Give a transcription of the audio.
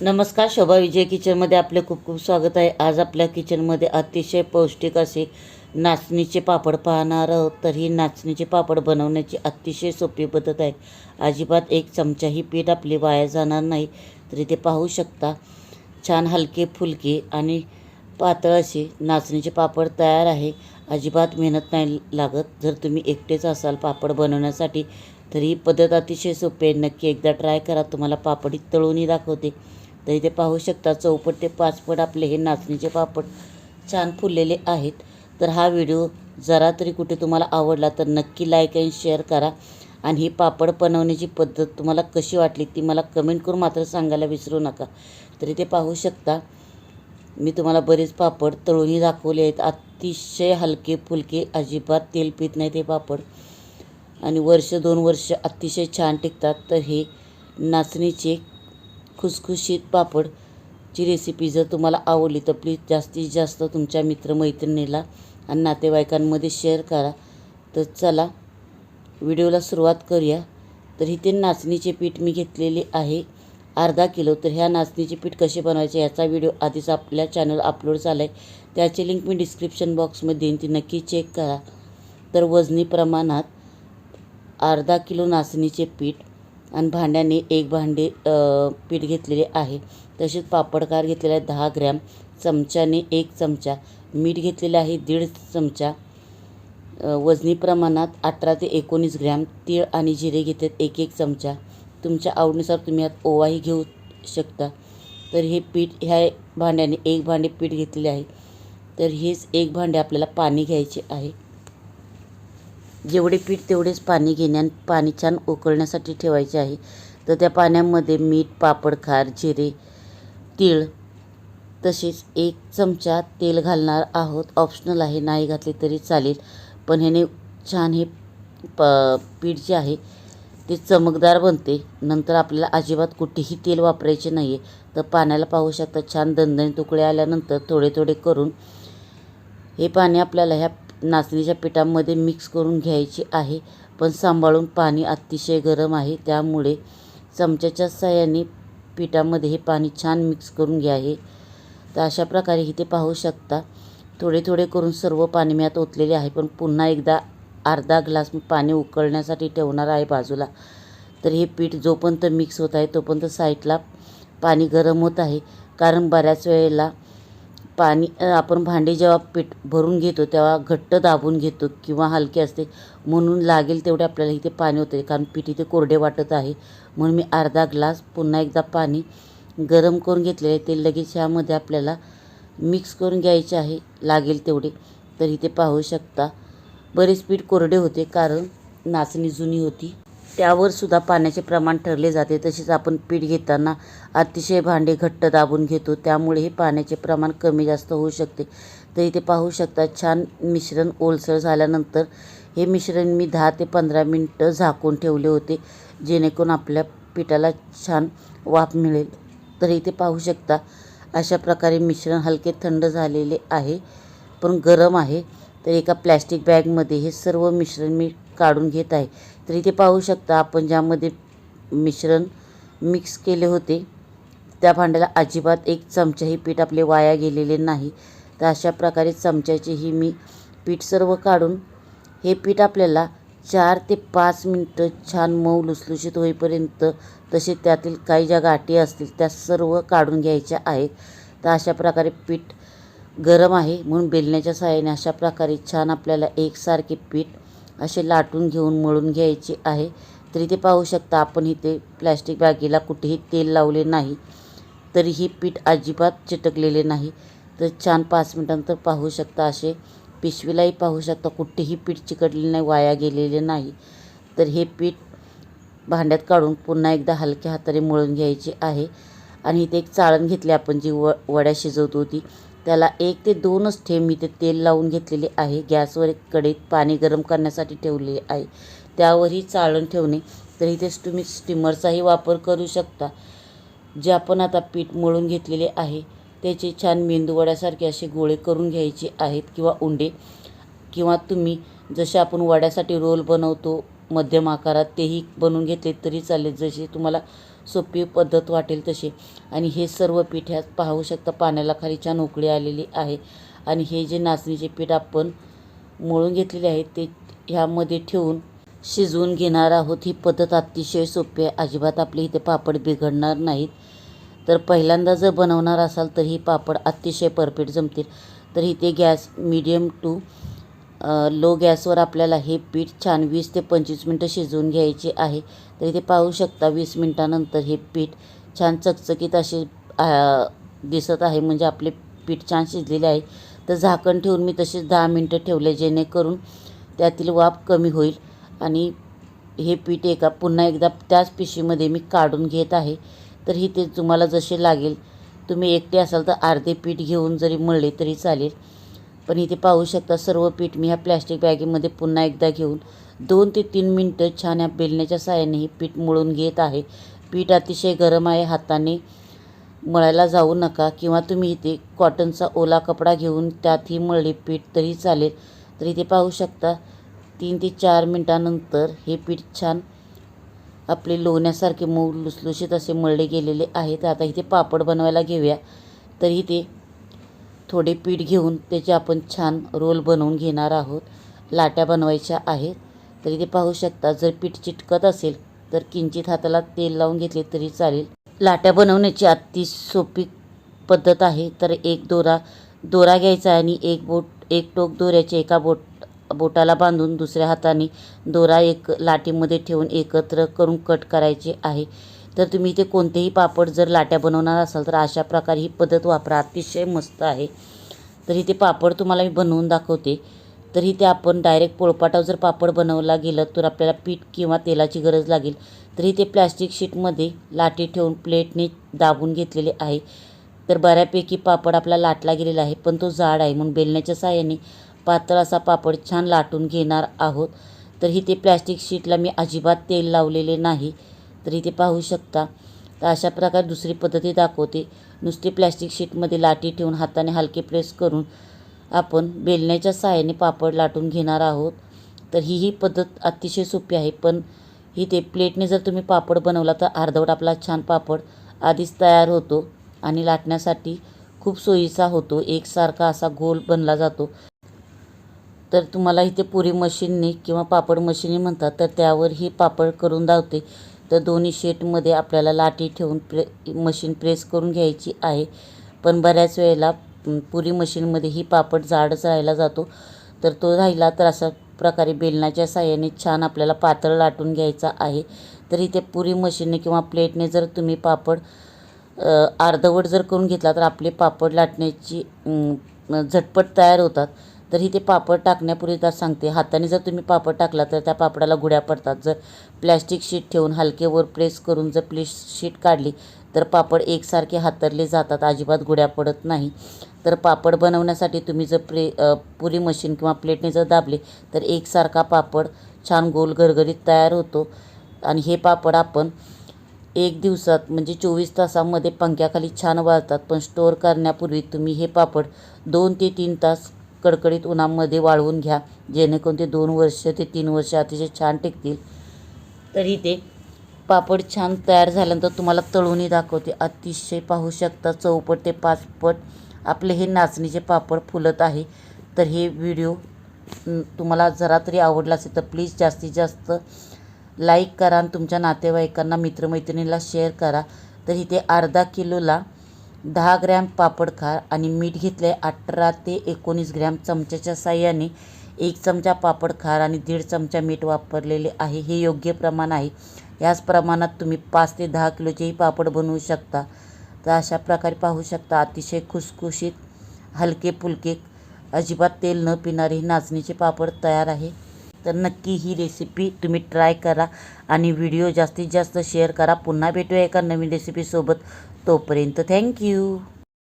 नमस्कार शोभा विजय किचनमध्ये आपले खूप खूप स्वागत आहे. आज आपल्या किचनमध्ये अतिशय पौष्टिक असे नाचणीचे पापड पाहणार आहोत. तर ही नाचणीचे पापड बनवण्याची अतिशय सोपी पद्धत आहे. अजिबात एक चमचाही पीठ आपली वाया जाणार नाही. तर इथे पाहू शकता. छान हलके फुलके आणि पातळ असे नाचणीचे पापड तयार आहे. अजिबात मेहनत नाही लागत. जर तुम्ही एकटेच असाल पापड बनवण्यासाठी तर ही पद्धत अतिशय सोपी आहे. नक्की एकदा ट्राय करा. तुम्हाला पापडी तळूनही दाखवते. तर इथे पाहू शकता चौपट ते पाचपट आपले हे नाचणीचे पापड छान फुललेले आहेत. तर हा व्हिडिओ जरा तरी कुठे तुम्हाला आवडला तर नक्की लाईक आणि शेअर करा. आणि ही पापड बनवण्याची पद्धत तुम्हाला कशी वाटली ती मला कमेंट करून मात्र सांगायला विसरू नका. तर इथे पाहू शकता. मी तुम्हाला बरेच पापड तळूनही दाखवले आहेत. अतिशय हलके फुलके अजिबात तेल पित नाही ते पापड. आणि वर्ष दोन वर्ष अतिशय छान टिकतात. तर हे नाचणीचे खुसखुशीत पापडची रेसिपी जर तुम्हाला आवडली तर प्लीज जास्तीत जास्त तुमच्या मित्रमैत्रिणीला आणि नातेवाईकांमध्ये शेअर करा. तर चला व्हिडिओला सुरुवात करूया. तर इथे नाचणीचे पीठ मी घेतलेले आहे. अर्धा किलो. तर ह्या नाचणीचे पीठ कसे बनवायचे याचा व्हिडिओ आधीच आपल्या चॅनल अपलोड झाला आहे त्याची लिंक मी डिस्क्रिप्शन बॉक्समध्ये देईन. ती नक्की चेक करा. तर वजनी प्रमाणात अर्धा किलो नाचणीचे पीठ आणि भांड्याने एक भांडे पीठ घेतलेले आहे. तसेच पापडकार घेतलेला आहे दहा ग्रॅम. चमच्याने एक चमचा. मीठ घेतलेले आहे दीड चमचा. वजनी प्रमाणात अठरा ते एकोणीस ग्रॅम. तीळ आणि जिरे घेतात एक एक चमचा. तुमच्या आवडीनुसार तुम्ही यात ओवाही घेऊ शकता. तर हे पीठ ह्या भांड्याने एक भांडे पीठ घेतलेले आहे. तर हेच एक भांडे आपल्याला पाणी घ्यायचे आहे. जेवढे पीठ तेवढेच पाणी घेणे आणि पाणी छान उकळण्यासाठी ठेवायचे आहे. तर त्या पाण्यामध्ये मीठ पापड खार जिरे तीळ तसेच एक चमचा तेल घालणार आहोत. ऑप्शनल आहे नाही घातले तरी चालेल. पण ह्याने छान हे प पीठ जे आहे ते चमकदार बनते. नंतर आपल्याला अजिबात कुठेही तेल वापरायचे नाही आहे तर पाण्याला पाहू शकता छान दणदणी तुकडे आल्यानंतर थोडे थोडे करून हे पाणी आपल्याला ह्या नाचणीच्या पिठामध्ये मिक्स करून घ्यायची आहे. पण सांभाळून पाणी अतिशय गरम आहे. त्यामुळे चमच्याच्या साह्याने पिठामध्ये हे पाणी छान मिक्स करून घ्या आहे तर अशा प्रकारे इथे पाहू शकता. थोडे थोडे करून सर्व पाणी मी आता ओतलेले आहे. पण पुन्हा एकदा अर्धा ग्लास मी पाणी उकळण्यासाठी ठेवणार आहे बाजूला. तर हे पीठ जोपर्यंत मिक्स होत आहे तोपर्यंत साईडला पाणी गरम होत आहे. कारण बऱ्याच वेळेला पाणी आपण भांडी जेव्हा पीठ भरून घेतो तेव्हा घट्ट दाबून घेतो किंवा हलके असते. म्हणून लागेल तेवढे आपल्याला इथे पाणी होते कारण पीठ इथे कोरडे वाटत आहे. म्हणून मी अर्धा ग्लास पुन्हा एकदा पाणी गरम करून घेतलेले ते लगेच ह्यामध्ये आपल्याला मिक्स करून घ्यायचे आहे. लागेल तेवढे. तर इथे पाहू शकता बरेच पीठ कोरडे होते कारण नाचणी जुनी होती. त्यावर सुद्धा पाण्याचे प्रमाण ठरले जाते. तसेच आपण पीठ घेताना अतिशय भांडे घट्ट दाबून घेतो. त्यामुळे हे पाण्याचे प्रमाण कमी जास्त होऊ शकते. तर इथे पाहू शकता छान मिश्रण ओलसर झाल्यानंतर हे मिश्रण मी दहा ते पंधरा मिनटं झाकून ठेवले होते जेणेकरून आपल्या पिठाला छान वाफ मिळेल. तर इथे पाहू शकता अशा प्रकारे मिश्रण हलके थंड झालेले आहे पण गरम आहे. तर एका प्लॅस्टिक बॅगमध्ये हे सर्व मिश्रण मी काढून घेत आहे. तर इथे पाहू शकता आपण ज्यामध्ये मिश्रण मिक्स केले होते. त्या भांड्याला अजिबात एक चमचाही पीठ आपले वाया गेलेले नाही. तर अशा प्रकारे चमच्याचेही मी पीठ सर्व काढून हे पीठ आपल्याला चार ते पाच मिनटं छान मऊ लुसलुशीत होईपर्यंत तसे त्यातील काही ज्या गाठी असतील त्या सर्व काढून घ्यायच्या आहेत. तर अशा प्रकारे पीठ गरम आहे. म्हणून बेलण्याच्या सहाय्याने अशा प्रकारे छान आपल्याला एकसारखे पीठ असे लाटून घेऊन मळून घ्यायचे आहे. तरी ते पाहू शकता आपण इथे प्लॅस्टिक बॅगेला कुठेही तेल लावले नाही. तरीही पीठ अजिबात चिटकलेले नाही. तर छान पाच मिनटानंतर पाहू शकता असे पिशवीलाही पाहू शकता कुठेही पीठ चिकटलेले नाही वाया गेलेले नाही. तर हे पीठ भांड्यात काढून पुन्हा एकदा हलक्या हाताने मळून घ्यायचे आहे. आणि इथे एक चाळण घेतली आपण जी व वड्या शिजवत होती. त्याला एक ते दोनच थेंब इथे तेल लावून घेतलेले आहे. गॅसवर एक कढईत पाणी गरम करण्यासाठी ठेवलेले आहे. त्यावरही चाळण ठेवणे. तर इथेच तुम्ही स्टीमरचाही वापर करू शकता जे आपण आता पीठ मळून घेतलेले आहे. त्याचे छान मेंदूवड्यासारखे असे गोळे करून घ्यायचे आहेत किंवा उंडे किंवा तुम्ही जसे आपण वड्यासाठी रोल बनवतो मध्यम आकारात तेही बनवून घेतले तरी चालेल. जसे तुम्हाला सोपी पद्धत वाटेल तशी. आणि हे सर्व पीठ ह्यात पाहू शकता पाण्याला खाली छान उकळी आलेली आहे. आणि हे जे नाचणीचे पीठ आपण मळून घेतलेले आहे ते ह्यामध्ये ठेवून शिजवून घेणार आहोत. ही पद्धत अतिशय सोपी आहे. अजिबात आपले इथे पापड बिघडणार नाहीत. तर पहिल्यांदा जर बनवणार असाल तर ही पापड अतिशय परफेक्ट जमतील. तर इथे गॅस मीडियम टू लो गॅसवर आपल्याला हे पीठ छान वीस ते पंचवीस मिनटं शिजवून घ्यायचे आहे. तर इथे पाहू शकता वीस मिनटानंतर हे पीठ छान चकचकीत असे दिसत आहे. म्हणजे आपले पीठ छान शिजलेले आहे. तर झाकण ठेवून मी तसेच दहा मिनटं ठेवले जेणेकरून त्यातील वाफ कमी होईल आणि हे पीठ एका पुन्हा एकदा त्याच पिशवीमध्ये मी काढून घेत आहे. तर ही ते तुम्हाला जसे लागेल तुम्ही एकटे असाल तर अर्धे पीठ घेऊन जरी मळले तरी चालेल. पण इथे पाहू शकता सर्व पीठ मी ह्या प्लॅस्टिक बॅगेमध्ये पुन्हा एकदा घेऊन दोन ते तीन मिनटं छान ह्या बेलण्याच्या साहाय्याने हे पीठ मळून घेत आहे. पीठ अतिशय गरम आहे हाताने मळायला जाऊ नका किंवा तुम्ही इथे कॉटनचा ओला कपडा घेऊन त्यातही मळले पीठ तरी चालेल. तर इथे पाहू शकता तीन ते चार मिनटानंतर हे पीठ छान आपले लोण्यासारखे मऊ लुसलुशीत असे मळले गेलेले आहेत. आता इथे पापड बनवायला घेऊया. तर इथे थोडे पीठ घेऊन त्याचे आपण छान रोल बनवून घेणार आहोत. लाट्या बनवायच्या आहेत. तर इथे पाहू शकता जर पीठ चिटकत असेल तर किंचित हाताला तेल लावून घेतले तरी चालेल. लाट्या बनवण्याची अति सोपी पद्धत आहे. तर एक दोरा दोरा घ्यायचा आणि एक बोट एक टोक दोऱ्याचे एका बोट बोटाला बांधून दुसऱ्या हाताने दोरा एक लाटीमध्ये ठेवून एकत्र करून कट करायचे आहे. तर तुम्ही इथे कोणतेही पापड जर लाट्या बनवणार असाल तर अशा प्रकारे ही पद्धत वापरा. अतिशय मस्त आहे. तर इथे पापड तुम्हाला मी बनवून दाखवते. तर इथे आपण डायरेक्ट पोळपाटावर जर पापड बनवला गेलं तर आपल्याला पीठ किंवा तेलाची गरज लागेल. तर इथे प्लॅस्टिक शीटमध्ये लाटी ठेवून प्लेटने दाबून घेतलेले आहे. तर बऱ्यापैकी पापड आपला लाटला गेलेला आहे पण तो जाड आहे. म्हणून बेलण्याच्या साह्याने पातळ असा पापड छान लाटून घेणार आहोत. तर इथे प्लॅस्टिक शीटला मी अजिबात तेल लावलेले नाही. तर इथे पाहू शकता. तर अशा प्रकारे दुसरी पद्धती दाखवते. नुसती प्लॅस्टिक शीटमध्ये लाटी ठेवून हाताने हलके प्रेस करून आपण बेलण्याच्या साहाय्याने पापड लाटून घेणार आहोत. तर ही ही पद्धत अतिशय सोपी आहे. पण ही ते प्लेटने जर तुम्ही पापड बनवला तर अर्धवट आपला छान पापड आधीच तयार होतो आणि लाटण्यासाठी खूप सोयीचा होतो. एकसारखा असा गोल बनला जातो. तर तुम्हाला इथे पुरी मशीनने किंवा पापड मशीनने म्हणतात तर त्यावर ही पापड करून धावते तर दोन्ही शेटमध्ये आपल्याला लाटी ठेवून प्रे मशीन प्रेस करून घ्यायची आहे. पण बऱ्याच वेळेला पुरी मशीनमध्ये ही पापड जाडच राहिला जातो. तर तो राहिला तर अशा प्रकारे बेलनाच्या साहाय्याने छान आपल्याला पातळ लाटून घ्यायचा आहे. तर इथे पुरी मशीनने किंवा प्लेटने जर तुम्ही पापड अर्धवट जर करून घेतला तर आपले पापड लाटण्याची झटपट तयार होतात. तर ही ते पापड टाकण्यापूर्वी तर सांगते हाताने जर तुम्ही पापड टाकला तर त्या पापडाला गुड्या पडतात. जर प्लॅस्टिक शीट ठेवून हलके वर प्रेस करून जर प्लेस शीट काढली तर पापड एकसारखे हातरले जातात अजिबात गुड्या पडत नाही. तर पापड बनवण्यासाठी तुम्ही जर प्रे पुरी मशीन किंवा प्लेटने जर दाबले तर एकसारखा पापड छान गोल गरगरीत तयार होतो. आणि हे पापड आपण एक दिवसात म्हणजे चोवीस तासामध्ये पंख्याखाली छान वाळतात. पण स्टोअर करण्यापूर्वी तुम्ही हे पापड दोन ते तीन तास कडकडीत उन्हामध्ये वाळवून घ्या. जेणेकरून ते दोन वर्ष ते तीन वर्ष अतिशय छान टिकतील. तरी ते पापड छान तयार झाल्यानंतर तुम्हाला तळूनही दाखवते. अतिशय पाहू शकता चौपट ते पाचपट आपले हे नाचणीचे पापड फुलत आहे. तर हे व्हिडिओ तुम्हाला जरा तरी आवडला असेल तर प्लीज जास्तीत जास्त लाईक करा आणि तुमच्या नातेवाईकांना मित्रमैत्रिणीला शेअर करा. तर इथे अर्धा किलोला दहा ग्रॅम पापड खार आणि मीठ घेतले अठरा ते एकोणीस ग्रॅम चमच्याच्या साह्याने. एक चमचा पापड खार आणि दीड चमचा मीठ वापरलेले आहे. हे योग्य प्रमाण आहे. याच प्रमाणात तुम्ही पाच ते दहा किलोचेही पापड बनवू शकता. तर अशा प्रकारे पाहू शकता अतिशय खुसखुशीत हलके फुलके अजिबात तेल न पिणारे हे नाचणीचे पापड तयार आहे. तर नक्की ही रेसिपी तुम्ही ट्राय करा आणि व्हिडिओ जास्तीत जास्त शेअर करा. पुन्हा भेटूया एका नवीन रेसिपीसोबत तोपर्यंत थँक्यू